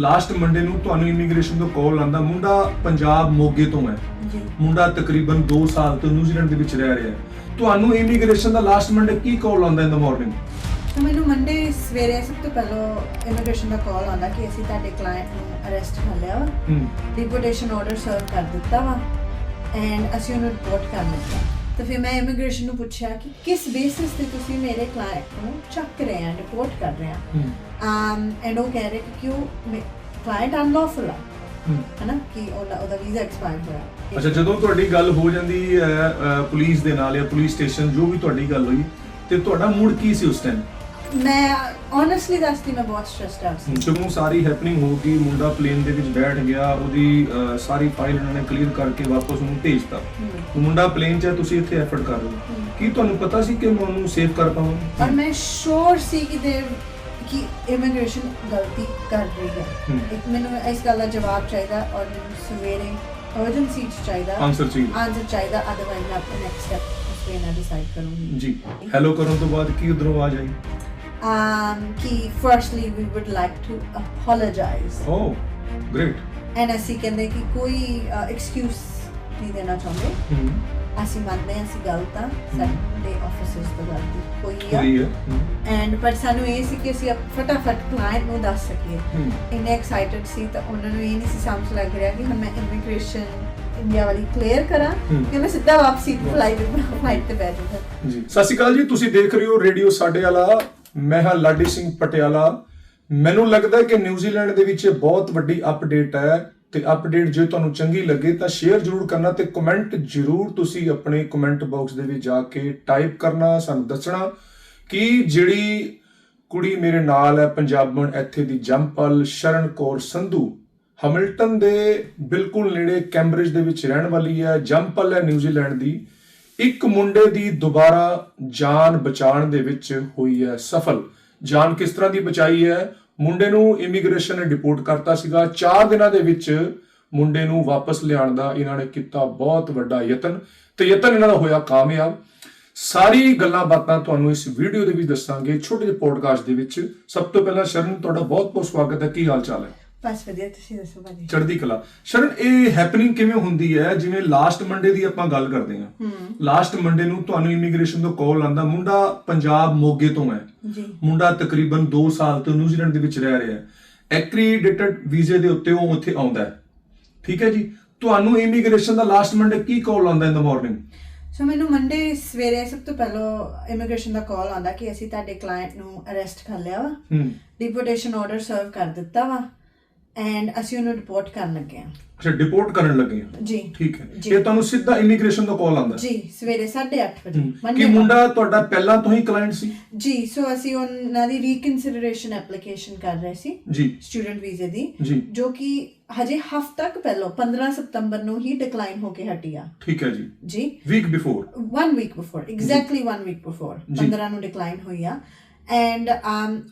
Last Monday ਨੂੰ ਤੁਹਾਨੂੰ immigration ਤੋਂ ਕਾਲ ਆਂਦਾ ਮੁੰਡਾ ਪੰਜਾਬ ਮੋਗੇ ਤੋਂ ਹੈ। ਮੁੰਡਾ ਤਕਰੀਬਨ 2 ਸਾਲ ਤੋਂ ਨਿਊਜ਼ੀਲੈਂਡ ਦੇ ਵਿੱਚ ਰਹਿ ਰਿਹਾ ਹੈ। ਤੁਹਾਨੂੰ ਇਮੀਗ੍ਰੇਸ਼ਨ ਦਾ ਲਾਸਟ ਮੰਡੇ ਕੀ ਕਾਲ ਆਂਦਾ ਇਨ ਦਾ ਮਾਰਨਿੰਗ ਮੈਨੂੰ ਮੰਡੇ ਸਵੇਰੇ ਸਭ ਤੋਂ ਪਹਿਲਾਂ ਇਮੀਗ੍ਰੇਸ਼ਨ ਦਾ ਕਾਲ ਆਉਂਦਾ ਕਿ ਅਸੀਂ ਤੁਹਾਡੇ ਕਲਾਇੰਟ ਨੂੰ ਅਰੈਸਟ ਕਰ ਲਿਆ ਵਾ। ਹੂੰ। ਡਿਪੋਰਟੇਸ਼ਨ ਆਰਡਰ ਸਰਵ ਕਰ ਦਿੱਤਾ ਵਾ। ਐਂਡ ਅਸੀਂ ਉਹਨੂੰ ਰਿਪੋਰਟ ਕਰ ਦਿੱਤਾ। ਤਾਂ ਫਿਰ ਮੈਂ ਇਮੀਗ੍ਰੇਸ਼ਨ ਨੂੰ ਪੁੱਛਿਆ ਕਿ ਕਿਸ ਬੇਸਿਸ ਤੇ ਤੁਸੀਂ ਮੇਰੇ ਕਲਾਇੰਟ ਨੂੰ ਚੱਕ ਰਹੇ ਆ ਰਿਪੋਰਟ ਕਰ ਰਹੇ ਆ? um ਐਂਡ ਉਹ ਕਹਿ ਰਹੇ ਕਿ ਕਿਉਂ ਕਲਾਇੰਟ ਅਨਲੌਫੁਲ ਆ। ਹੂੰ। ਹਨਾ? ਕਿ ਉਹਦਾ ਉਹਦਾ ਵੀਜ਼ਾ ਐਕਸਪਾਇਰ ਹੋਇਆ। ਅੱਛਾ ਜਦੋਂ ਤੁਹਾਡੀ ਗੱਲ ਹੋ ਜਾਂਦੀ ਹੈ ਪੁਲਿਸ ਦੇ ਨਾਲ ਜਾਂ ਪੁਲਿਸ ਸਟੇਸ਼ਨ ਜੋ ਵੀ ਤੁਹਾਡੀ ਗੱਲ ਹੋਈ ਤੇ ਤੁਹਾਡਾ ਮੂਡ ਕੀ ਸੀ ਉਸ ਟਾਈਮ ਮੈਂ ਓਨੈਸਟਲੀ ਦੱਸਦੀ ਮੈਂ ਬਹੁਤ ਸਟ੍ਰੈਸਡ ਸੀ ਜਦੋਂ ਸਾਰੀ ਹੈਪਨਿੰਗ ਹੋ ਗਈ ਮੁੰਡਾ ਪਲੇਨ ਦੇ ਵਿੱਚ ਬੈਠ ਗਿਆ ਉਹਦੀ ਅਹ, ਸਾਰੀ ਫਾਈਲ ਉਹਨਾਂ ਨੇ ਕਲੀਅਰ ਕਰਕੇ ਵਾਪਸ ਉਹਨੂੰ ਭੇਜਤਾ। ਉਹ ਮੁੰਡਾ ਪਲੇਨ 'ਚ ਹੈ ਤੁਸੀਂ ਇੱਥੇ ਐਫਰਟ ਕਰ ਰਹੇ ਹੋ। ਕੀ ਤੁਹਾਨੂੰ ਪਤਾ ਸੀ ਕਿ ਮੈਂ ਉਹਨੂੰ ਸੇਵ ਕਰ ਔਰ ਪਾਵਾਂ ਮੈਂ ਸ਼ੋਰ ਸੀ ਕਿ ਦੇ ਕਿ ਇਮੀਗ੍ਰੇਸ਼ਨ ਗਲਤੀ ਕਰ ਰਹੀ ਹੈ। ਹਮ। ਇੱਕ ਮੈਨੂੰ ਇਸ ਗੱਲ ਦਾ ਜਵਾਬ ਚਾਹੀਦਾ ਔਰ ਮੈਨੂੰ ਸਵੇਰੇ ਅਰਜੈਂਸੀ ਚ ਚਾਹੀਦਾ। ਆਨਸਰ ਚਾਹੀਦਾ। ਆਨਸਰ ਚਾਹੀਦਾ ਅਦਰਵਾਈਜ਼ ਮੈਂ ਆਪਣਾ ਨੈਕਸਟ ਸਟੈਪ ਉਸ ਤੇ ਨਾ ਡਿਸਾਈਡ ਕਰੂੰਗੀ। ਜੀ। ਹੈਲੋ ਕਰਨ ਤੋਂ ਬਾਅਦ ਕੀ ਉਧਰੋਂ ਆਵਾਜ਼ ਆਈ? Um ਕਿ firstly we would like to apologise oh great and ਅਸੀਂ ਕਹਿੰਦੇ ਕਿ ਕੋਈ ਐਕਸਕਿਊਜ਼ ਨਹੀਂ ਦੇਣਾ ਚਾਹੁੰਦੇ ਅਸੀਂ ਮੰਨਦੇ ਹਾਂ ਅਸੀਂ ਗਲਤ ਆ ਸਾਡੇ ਆਫਿਸਰਸ ਤੋਂ ਗਲਤੀ ਕੋਈ ਆ ਐਂਡ ਪਰ ਸਾਨੂੰ ਇਹ ਸੀ ਕਿ ਅਸੀਂ ਫਟਾਫਟ ਕਲਾਇੰਟ ਨੂੰ ਦੱਸ ਸਕੀਏ ਇੰਨੇ ਐਕਸਾਈਟਡ ਸੀ ਤਾਂ ਉਹਨਾਂ ਨੂੰ ਇਹ ਨਹੀਂ ਸੀ ਸਮਝ ਲੱਗ ਰਿਹਾ ਕਿ ਹੁਣ ਮੈਂ ਇਮੀਗ੍ਰੇਸ਼ਨ ਇੰਡੀਆ ਵਾਲੀ ਕਲੀਅਰ ਕਰਾਂ। ਕਿ ਮੈਂ ਸਿੱਧਾ ਵਾਪਸੀ ਫਲਾਈਟ ਫਲਾਈਟ ਤੇ ਬੈਠ ਜੀ ਸਤਿ ਸ਼੍ਰੀ ਅਕਾਲ ਜੀ ਤੁਸੀਂ ਦੇਖ ਰਹੇ ਹੋ ਰੇਡੀਓ ਸਾਡੇ ਵਾਲਾ ਮੈਂ ਹਾਂ ਲਾਡੀ ਸਿੰਘ ਪਟਿਆਲਾ। ਮੈਨੂੰ ਲੱਗਦਾ ਹੈ ਕਿ ਨਿਊਜ਼ੀਲੈਂਡ ਦੇ ਵਿੱਚ ਇਹ ਬਹੁਤ ਵੱਡੀ ਅਪਡੇਟ ਹੈ ਤੇ ਅਪਡੇਟ ਜੇ ਤੁਹਾਨੂੰ ਚੰਗੀ ਲੱਗੇ ਤਾਂ ਸ਼ੇਅਰ ਜ਼ਰੂਰ ਕਰਨਾ ਤੇ ਕਮੈਂਟ ਜ਼ਰੂਰ ਤੁਸੀਂ ਆਪਣੇ ਕਮੈਂਟ ਬਾਕਸ ਦੇ ਵਿੱਚ ਜਾ ਕੇ ਟਾਈਪ ਕਰਨਾ, ਸਾਨੂੰ ਦੱਸਣਾ ਕਿ ਜਿਹੜੀ ਕੁੜੀ ਮੇਰੇ ਨਾਲ ਹੈ ਪੰਜਾਬਣ ਇੱਥੇ ਦੀ ਜੰਪਲ ਸ਼ਰਨ ਕੌਰ ਸੰਧੂ, ਹਮਿਲਟਨ ਦੇ ਬਿਲਕੁਲ ਨੇੜੇ ਕੈਂਬਰਿਜ ਦੇ ਵਿੱਚ ਰਹਿਣ ਵਾਲੀ ਹੈ ਜੰਪਲ ਹੈ ਨਿਊਜ਼ੀਲੈਂਡ ਦੀ। ਇੱਕ ਮੁੰਡੇ ਦੀ ਦੁਬਾਰਾ ਜਾਨ ਬਚਾਉਣ ਦੇ ਵਿੱਚ ਹੋਈ ਹੈ ਸਫਲ। ਜਾਨ ਕਿਸ ਤਰ੍ਹਾਂ ਦੀ ਬਚਾਈ ਹੈ? ਮੁੰਡੇ ਨੂੰ ਇਮੀਗ੍ਰੇਸ਼ਨ ਨੇ ਡਿਪੋਰਟ ਕਰਤਾ ਸੀਗਾ। 4 ਦਿਨਾਂ ਦੇ ਵਿੱਚ ਮੁੰਡੇ ਨੂੰ ਵਾਪਸ ਲਿਆਉਣ ਦਾ ਇਹਨਾਂ ਨੇ ਕੀਤਾ ਬਹੁਤ ਵੱਡਾ ਯਤਨ ਤੇ ਯਤਨ ਇਹਨਾਂ ਦਾ ਹੋਇਆ ਕਾਮਯਾਬ। ਸਾਰੀ ਗੱਲਾਂ ਬਾਤਾਂ ਤੁਹਾਨੂੰ ਇਸ ਵੀਡੀਓ ਦੇ ਵਿੱਚ ਦੱਸਾਂਗੇ। ਛੋਟੇ ਜਿਹੇ ਪੋਡਕਾਸਟ ਦੇ ਵਿੱਚ। ਸਭ ਤੋਂ ਪਹਿਲਾਂ ਸ਼ਰਨ, ਤੁਹਾਡਾ ਬਹੁਤ ਬਹੁਤ ਸਵਾਗਤ ਹੈ। ਕੀ ਹਾਲ ਚਾਲ ਹੈ? ਬਸ ਵਧੀਆ ਤੁਸੀਂ ਦੱਸੋ ਭਾਜੀ। ਚੜ੍ਹਦੀ ਕਲਾ। ਸ਼ਰਨ ਇਹ ਹੈਪਨਿੰਗ ਕਿਵੇਂ ਹੁੰਦੀ ਹੈ? ਜਿਵੇਂ ਲਾਸਟ ਮੰਡੇ ਦੀ ਆਪਾਂ ਗੱਲ ਕਰਦੇ ਹਾਂ। ਲਾਸਟ ਮੰਡੇ ਨੂੰ ਤੁਹਾਨੂੰ ਇਮੀਗ੍ਰੇਸ਼ਨ ਤੋਂ ਕਾਲ ਆਂਦਾ ਮੁੰਡਾ ਪੰਜਾਬ ਮੋਗੇ ਤੋਂ ਹੈ। ਜੀ। ਮੁੰਡਾ ਤਕਰੀਬਨ 2 ਸਾਲ ਤੋਂ ਨਿਊਜ਼ੀਲੈਂਡ ਦੇ ਵਿੱਚ ਰਹਿ ਰਿਹਾ ਹੈ। ਐਕ੍ਰੀਡਿਟਡ ਵੀਜ਼ੇ ਦੇ ਉੱਤੇ ਉਹ ਉੱਥੇ ਆਉਂਦਾ ਹੈ। ਠੀਕ ਹੈ ਜੀ? ਤੁਹਾਨੂੰ ਇਮੀਗ੍ਰੇਸ਼ਨ ਦਾ ਲਾਸਟ ਮੰਡੇ ਕੀ ਕਾਲ ਆਂਦਾ ਇਨ ਦਾ ਮਾਰਨਿੰਗ ਸੋ ਮੈਨੂੰ ਮੰਡੇ ਸਵੇਰੇ ਸਭ ਤੋਂ ਪਹਿਲਾਂ ਇਮੀਗ੍ਰੇਸ਼ਨ ਦਾ ਕਾਲ ਆਉਂਦਾ ਕਿ ਅਸੀਂ ਤੁਹਾਡੇ ਕਲਾਇੰਟ ਨੂੰ ਅਰੈਸਟ ਕਰ ਲਿਆ ਵਾ। ਹੂੰ। ਡਿਪੋਰਟੇਸ਼ਨ ਆਰਡਰ ਸਰਵ ਕਰ ਦਿੱਤਾ ਵਾ। ਐਂਡ ਅਸੀਂ ਉਹਨੂੰ ਰਿਪੋਰਟ ਕਰਨ ਲੱਗੇ ਹਾਂ। ਅੱਛਾ ਡਿਪੋਰਟ ਕਰਨ ਲੱਗੇ ਹਾਂ। ਜੀ। ਠੀਕ ਹੈ। ਜੀ। ਇਹ ਤੁਹਾਨੂੰ ਸਿੱਧਾ ਇਮੀਗ੍ਰੇਸ਼ਨ ਦਾ ਕਾਲ ਆਂਦਾ ਜੀ ਸਵੇਰੇ 8:30 ਵਜੇ। ਕੀ Monday ਮੁੰਡਾ ਤੁਹਾਡਾ ਪਹਿਲਾਂ ਤੋਂ ਹੀ ਕਲਾਇੰਟ ਸੀ? ਜੀ ਸੋ ਅਸੀਂ ਉਹਨਾਂ ਦੀ ਰੀਕਨਸੀਡਰੇਸ਼ਨ ਐਪਲੀਕੇਸ਼ਨ ਕਰ ਰਹੇ ਸੀ। ਜੀ। ਸਟੂਡੈਂਟ ਵੀਜ਼ੇ ਦੀ। ਜੀ। ਜੋ ਕਿ ਹਜੇ ਹਫ਼ਤਾ ਕੁ ਪਹਿਲਾਂ 15 ਸਤੰਬਰ ਨੂੰ ਹੀ ਡਿਕਲਾਈਨ ਹੋ ਕੇ ਹਟੀ ਆ। ਠੀਕ ਹੈ ਜੀ। ਜੀ। Week before 1 week before exactly 1 week before ਜੀ। 15 ਨੂੰ ਡਿਕਲਾਈਨ ਹੋਈ ਆ। ਐਂਡ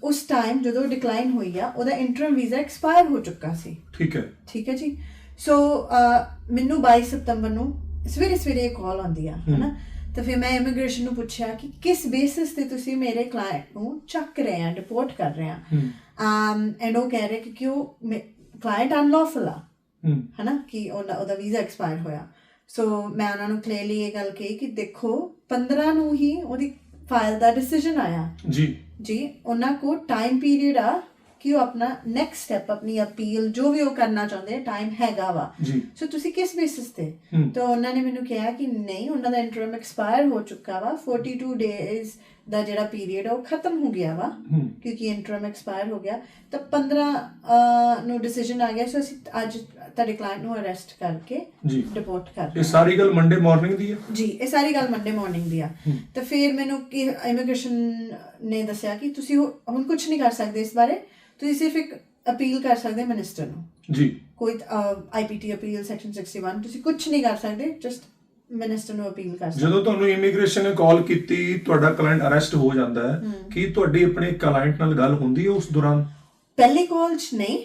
ਉਸ ਟਾਈਮ ਜਦੋਂ ਡਿਕਲਾਈਨ ਹੋਈ ਆ ਉਹਦਾ ਇੰਟਰਮ ਵੀਜ਼ਾ ਐਕਸਪਾਇਰ ਹੋ ਚੁੱਕਾ ਸੀ ਠੀਕ ਹੈ ਠੀਕ ਹੈ ਜੀ ਸੋ ਮੈਨੂੰ 22 ਸਤੰਬਰ ਨੂੰ ਸਵੇਰੇ ਸਵੇਰੇ ਕਾਲ ਆਉਂਦੀ ਆ। ਹਨਾ ਤਾਂ ਫਿਰ ਮੈਂ ਇਮੀਗ੍ਰੇਸ਼ਨ ਨੂੰ ਪੁੱਛਿਆ ਕਿ ਕਿਸ ਬੇਸਿਸ ਤੇ ਤੁਸੀਂ ਮੇਰੇ ਕਲਾਇੰਟ ਨੂੰ ਚੱਕ ਰਹੇ ਆ ਡਿਪੋਰਟ ਕਰ ਰਹੇ ਆ um ਐਂਡ ਉਹ ਕਹਿ ਰਹੇ ਕਿ ਕਿਉਂ ਕਲਾਇੰਟ ਅਨਲੌਫੁਲ ਆ ਹਨਾ ਕਿ ਉਹਦਾ ਉਹਦਾ ਵੀਜ਼ਾ ਐਕਸਪਾਇਰ ਹੋਇਆ ਸੋ ਮੈਂ ਉਹਨਾਂ ਨੂੰ ਕਲੀਅਰਲੀ ਇਹ ਗੱਲ ਕਹੀ ਕਿ ਦੇਖੋ 15 ਨੂੰ ਹੀ ਉਹਦੀ ਫਾਈਲ ਦਾ ਡਿਸੀਜਨ ਆਇਆ। ਜੀ। ਜੀ ਉਹਨਾਂ ਕੋ ਟਾਈਮ ਪੀਰੀਅਡ ਆ ਕਿ ਉਹ ਆਪਣਾ ਨੈਕਸਟ ਸਟੈਪ ਆਪਣੀ ਅਪੀਲ ਜੋ ਵੀ ਉਹ ਕਰਨਾ ਚਾਹੁੰਦੇ ਟਾਈਮ ਹੈਗਾ ਵਾ। ਜੀ। ਸੋ ਤੁਸੀਂ ਕਿਸ ਬੇਸਿਸ ਤੇ? ਤਾਂ ਉਹਨਾਂ ਨੇ ਮੈਨੂੰ ਕਿਹਾ ਕਿ ਨਹੀਂ ਉਹਨਾਂ ਦਾ ਇੰਟਰਮ ਐਕਸਪਾਇਰ ਹੋ ਚੁੱਕਾ ਵਾ 42 ਡੇਜ਼ ਦਾ ਜਿਹੜਾ ਪੀਰੀਅਡ ਉਹ ਖਤਮ ਹੋ ਗਿਆ ਵਾ ਕਿਉਂਕਿ ਇੰਟਰਮ ਐਕਸਪਾਇਰ ਹੋ ਗਿਆ। ਤਾਂ 15 ਅਹ, ਨੂੰ ਡਿਸੀਜਨ ਆ ਗਿਆ ਸੋ ਅਸੀਂ ਅੱਜ ਤੁਹਾਡੇ ਕਲਾਇੰਟ ਨੂੰ ਅਰੈਸਟ ਕਰਕੇ ਜੀ। ਰਿਪੋਰਟ ਕਰ ਇਹ ਸਾਰੀ ਗੱਲ ਮੰਡੇ ਮਾਰਨਿੰਗ ਦੀ ਹੈ। ਜੀ ਇਹ ਸਾਰੀ ਗੱਲ ਮੰਡੇ ਮਾਰਨਿੰਗ ਦੀ ਆ। ਤਾਂ ਫਿਰ ਮੈਨੂੰ ਕਿ ਇਮੀਗ੍ਰੇਸ਼ਨ ਨੇ ਦੱਸਿਆ ਕਿ ਤੁਸੀਂ ਹੁਣ ਕੁਝ ਨਹੀਂ ਕਰ ਸਕਦੇ ਇਸ ਬਾਰੇ। ਤੁਸੀਂ ਸਿਰਫ ਇੱਕ ਅਪੀਲ ਕਰ ਸਕਦੇ ਮਿਨਿਸਟਰ ਨੂੰ। ਜੀ। ਕੋਈ ਆਈਪੀਟੀ ਅਪੀਲ ਸੈਕਸ਼ਨ 61 ਤੁਸੀਂ ਕੁਝ ਨਹੀਂ ਕਰ ਸਕਦੇ ਜਸਟ ਮਿਨਿਸਟਰ ਨੂੰ ਅਪੀਲ ਕਰ ਸਕਦੇ ਜਦੋਂ ਤੁਹਾਨੂੰ ਇਮੀਗ੍ਰੇਸ਼ਨ ਨੇ ਕਾਲ ਕੀਤੀ ਤੁਹਾਡਾ ਕਲਾਇੰਟ ਅਰੈਸਟ ਹੋ ਜਾਂਦਾ ਹੈ। ਕੀ ਤੁਹਾਡੀ ਆਪਣੇ ਕਲਾਇੰਟ ਨਾਲ ਗੱਲ ਹੁੰਦੀ ਹੈ ਉਸ ਦੌਰਾਨ? ਪਹਿਲੀ ਕਾਲ 'ਚ ਨਹੀਂ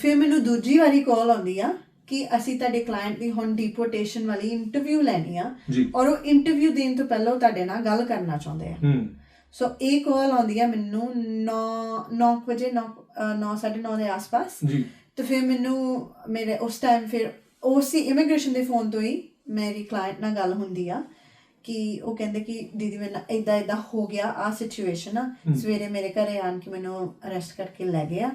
ਫਿਰ ਮੈਨੂੰ ਦੂਜੀ ਵਾਰੀ ਕਾਲ ਆਉਂਦੀ ਆ ਕਿ ਅਸੀਂ ਤੁਹਾਡੇ ਕਲਾਇੰਟ ਦੀ ਹੁਣ ਡਿਪੋਰਟੇਸ਼ਨ ਵਾਲੀ ਇੰਟਰਵਿਊ ਲੈਣੀ ਆ ਔਰ ਉਹ ਇੰਟਰਵਿਊ ਦੇਣ ਤੋਂ ਪਹਿਲਾਂ ਉਹ ਤੁਹਾਡੇ ਨਾਲ ਗੱਲ ਕਰਨਾ ਚਾਹੁੰਦੇ ਆ। ਸੋ ਇਹ ਕਾਲ ਆਉਂਦੀ ਆ ਮੈਨੂੰ 9 9 ਵਜੇ 9 9:30 ਦੇ ਆਸ-ਪਾਸ। ਜੀ। ਤੇ ਫਿਰ ਮੈਨੂੰ ਮੇਰੇ ਉਸ ਟਾਈਮ ਫਿਰ ਉਸੇ ਇਮੀਗ੍ਰੇਸ਼ਨ ਦੇ ਫੋਨ ਤੋਂ ਹੀ ਮੇਰੀ ਕਲਾਇੰਟ ਨਾਲ ਗੱਲ ਹੁੰਦੀ ਆ ਕਿ ਉਹ ਕਹਿੰਦੇ ਕਿ ਦੀਦੀ ਮੈਨੂੰ ਇਦਾਂ ਇਦਾਂ ਹੋ ਗਿਆ ਆ ਸਿਚੁਏਸ਼ਨ ਆ। ਸਵੇਰੇ ਮੇਰੇ ਘਰੇ ਆਣ ਕੇ ਮੈਨੂੰ ਅਰੈਸਟ ਕਰਕੇ ਲੈ ਗਿਆ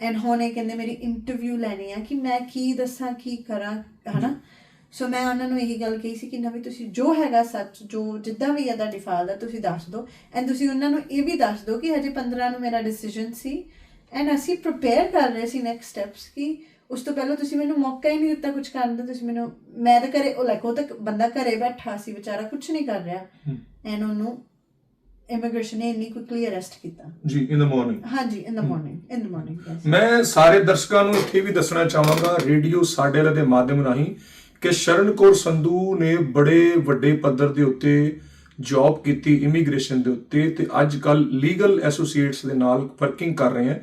ਐਂਡ ਹੁਣ ਇਹ ਕਹਿੰਦੇ ਮੇਰੀ ਇੰਟਰਵਿਊ ਲੈਣੀ ਆ ਕਿ ਮੈਂ ਕੀ ਦੱਸਾਂ ਕੀ ਕਰਾਂ ਹਨਾ? ਸੋ ਮੈਂ ਉਹਨਾਂ ਨੂੰ ਇਹੀ ਗੱਲ ਕਹੀ ਸੀ ਕਿ ਨਵੀਂ ਤੁਸੀਂ ਜੋ ਹੈਗਾ ਸੱਚ ਜੋ ਜਿੱਦਾਂ ਵੀ ਹੈ ਤੁਹਾਡੀ ਫਾਈਲ ਦਾ ਤੁਸੀਂ ਦੱਸ ਦਿਓ। ਐਂਡ ਤੁਸੀਂ ਉਹਨਾਂ ਨੂੰ ਇਹ ਵੀ ਦੱਸ ਦਿਓ ਕਿ ਹਜੇ 15 ਨੂੰ ਮੇਰਾ ਡਿਸੀਜਨ ਸੀ। ਐਂਡ ਅਸੀਂ ਪ੍ਰਿਪੇਅਰ ਕਰ ਰਹੇ ਸੀ ਨੈਕਸਟ ਸਟੈਪਸ ਕਿ ਉਸ ਤੋਂ ਪਹਿਲਾਂ ਤੁਸੀਂ ਮੈਨੂੰ ਮੌਕਾ ਹੀ ਨਹੀਂ ਦਿੱਤਾ ਕੁਝ ਕਰਨ ਦਾ ਤੁਸੀਂ ਮੈਨੂੰ ਮੈਂ ਤਾਂ ਘਰੇ ਉਹ ਲਾਈਕ ਉਹ ਤਾਂ ਬੰਦਾ ਘਰੇ ਬੈਠਾ ਸੀ ਵਿਚਾਰਾ ਕੁਝ ਨਹੀਂ ਕਰ ਰਿਹਾ। ਐਂਡ ਉਹਨੂੰ ਇਮੀਗ੍ਰੇਸ਼ਨ ਨੇ ਇੰਨੀ ਕੁਇਕਲੀ ਅਰੈਸਟ ਕੀਤਾ। ਜੀ ਇਨ ਦ ਮਾਰਨਿੰਗ ਹਾਂਜੀ ਇਨ ਦ ਮਾਰਨਿੰਗ ਇਨ ਦ ਮਾਰਨਿੰਗ ਮੈਂ ਸਾਰੇ ਦਰਸ਼ਕਾਂ ਨੂੰ ਇੱਥੇ ਵੀ ਦੱਸਣਾ ਚਾਹਾਂਗਾ ਰੇਡੀਓ ਸਾਡੇ ਦੇ ਮਾਧਿਅਮ ਰਾਹੀਂ ਕਿ ਸ਼ਰਨ ਕੌਰ ਸੰਧੂ ਨੇ ਬੜੇ ਵੱਡੇ ਪੱਧਰ ਦੇ ਉੱਤੇ ਜੌਬ ਕੀਤੀ ਇਮੀਗ੍ਰੇਸ਼ਨ ਦੇ ਉੱਤੇ ਤੇ ਅੱਜ ਕੱਲ ਲੀਗਲ ਐਸੋਸੀਏਟਸ ਦੇ ਨਾਲ ਵਰਕਿੰਗ ਕਰ ਰਹੇ ਹਨ